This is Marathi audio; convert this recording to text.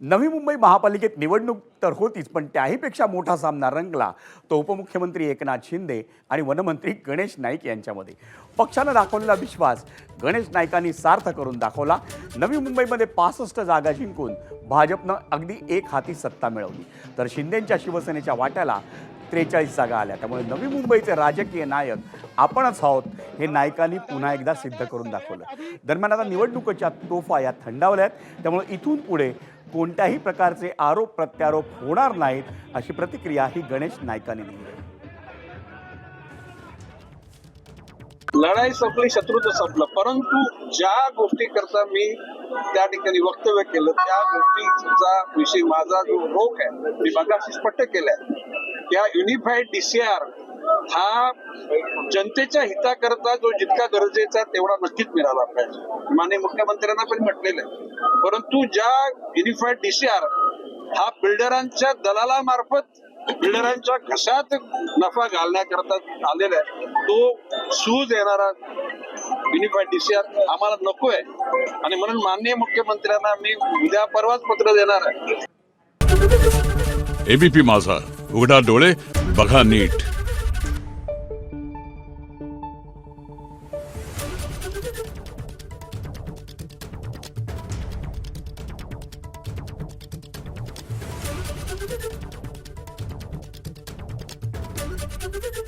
नवी मुंबई महापालिकेत निवडणूक तर होतीच पण त्याहीपेक्षा मोठा सामना रंगला तो उपमुख्यमंत्री एकनाथ शिंदे आणि वनमंत्री गणेश नाईक यांच्यामध्ये. पक्षानं दाखवलेला विश्वास गणेश नाईकांनी सार्थ करून दाखवला. नवी मुंबईमध्ये पासष्ट जागा जिंकून भाजपनं अगदी एक हाती सत्ता मिळवली. तर शिंदेंच्या शिवसेनेच्या वाट्याला त्रेचाळीस जागा आल्या. त्यामुळे नवी मुंबईचे राजकीय नायक आपणच आहोत हे नायकांनी पुन्हा एकदा सिद्ध करून दाखवलं. दरम्यान आता निवडणुकीच्या तोफा या थंडावल्या आहेत. त्यामुळे इथून पुढे कोणत्याही प्रकारचे आरोप प्रत्यारोप होणार नाहीत अशी प्रतिक्रिया ही गणेश नायकाने दिली आहे. लढाई संपली शत्रुत्व संपलं. परंतु ज्या गोष्टी करता मी त्या ठिकाणी वक्तव्य केलं त्या गोष्टीचा विषयी माझा जो रोख आहे मी मगाशी स्पष्ट केलाय. त्या युनिफाईड डीसीआर हा जनतेच्या हिताकरता जो जितका गरजेचा तेवढा नक्कीच मिळाला पाहिजे. माननीय मुख्यमंत्र्यांना पण म्हटलेलं आहे. परंतु ज्या युनिफाईड डीसीआर हा बिल्डरांच्या दलालामार्फत बिल्डरांच्या घशात नफा घालण्याकरता आलेला आहे तो सूज येणारा युनिफाईड डीसीआर आम्हाला नको आहे आणि म्हणून माननीय मुख्यमंत्र्यांना मी उद्या परवाच पत्र देणार आहे. एबीपी माझा. उघडा डोळे बघा नीट. Thank you.